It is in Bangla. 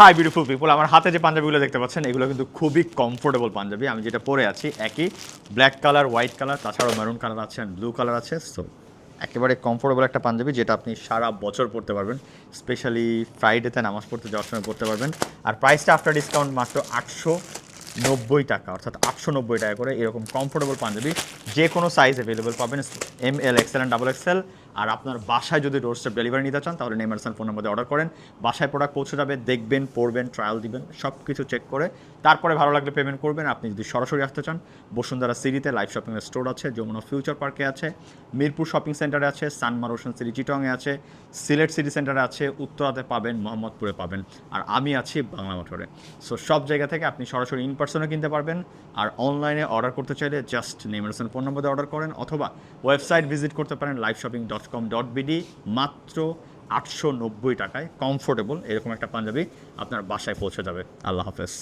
হাই বিউটিফুল পিপল আমার হাতে যে পাঞ্জাবিগুলো দেখতে পাচ্ছেন, এগুলো কিন্তু খুবই কমফোর্টেবল পাঞ্জাবি। আমি যেটা পরে আছি, একই ব্ল্যাক কালার হোয়াইট কালার তাছাড়াও মেরুন কালার আছে অ্যান্ড ব্লু কালার আছে। সো একেবারে কমফোর্টেবল একটা পাঞ্জাবি যেটা আপনি সারা বছর পরতে পারবেন। স্পেশালি ফ্রাইডেতে নামাজ পড়তে যাওয়ার সময় পরতে পারবেন। আর প্রাইসটা আফটার ডিসকাউন্ট মাত্র আটশো নব্বই টাকা, অর্থাৎ আটশো নব্বই টাকা করে এরকম কমফোর্টেবল পাঞ্জাবি। যে কোনো সাইজ অ্যাভেলেবেল পাবেন M L XL and double XL আর আপনার বাসায় যদি ডোর স্টেপ ডেলিভারি নিতে চান, তাহলে নেমারসান ফোন নম্বরে অর্ডার করেন। বাসায় প্রোডাক্ট পৌঁছে যাবে, দেখবেন, পড়বেন ট্রায়াল দিবেন সব কিছু চেক করে। তারপরে ভালো লাগলে পেমেন্ট করবেন। আপনি যদি সরাসরি আসতে চান, বসুন্ধরা সিটিতে লাইভ শপিংয়ের স্টোর আছে, যমুনা ফিউচার পার্কে আছে, মিরপুর শপিং সেন্টারে আছে সানমার ওশন সিটি চিটংয়ে আছে সিলেট সিটি সেন্টারে আছে, উত্তরাতে পাবেন, মোহাম্মদপুরে পাবেন, আর আমি আছি বাংলা মোটরে। সো সব জায়গা থেকে আপনি সরাসরি ইন পার্সনে কিনতে পারবেন, আর অনলাইনে অর্ডার করতে চাইলে জাস্ট নেমারসন ফোন নম্বরে অর্ডার করেন, অথবা ওয়েবসাইট ভিজিট করতে পারেন live shopping dot com dot BD মাত্র আটশো নব্বই টাকায় কমফোর্টেবল এরকম একটা পাঞ্জাবি আপনার বাসায় পৌঁছে যাবে। আল্লাহ হাফেজ।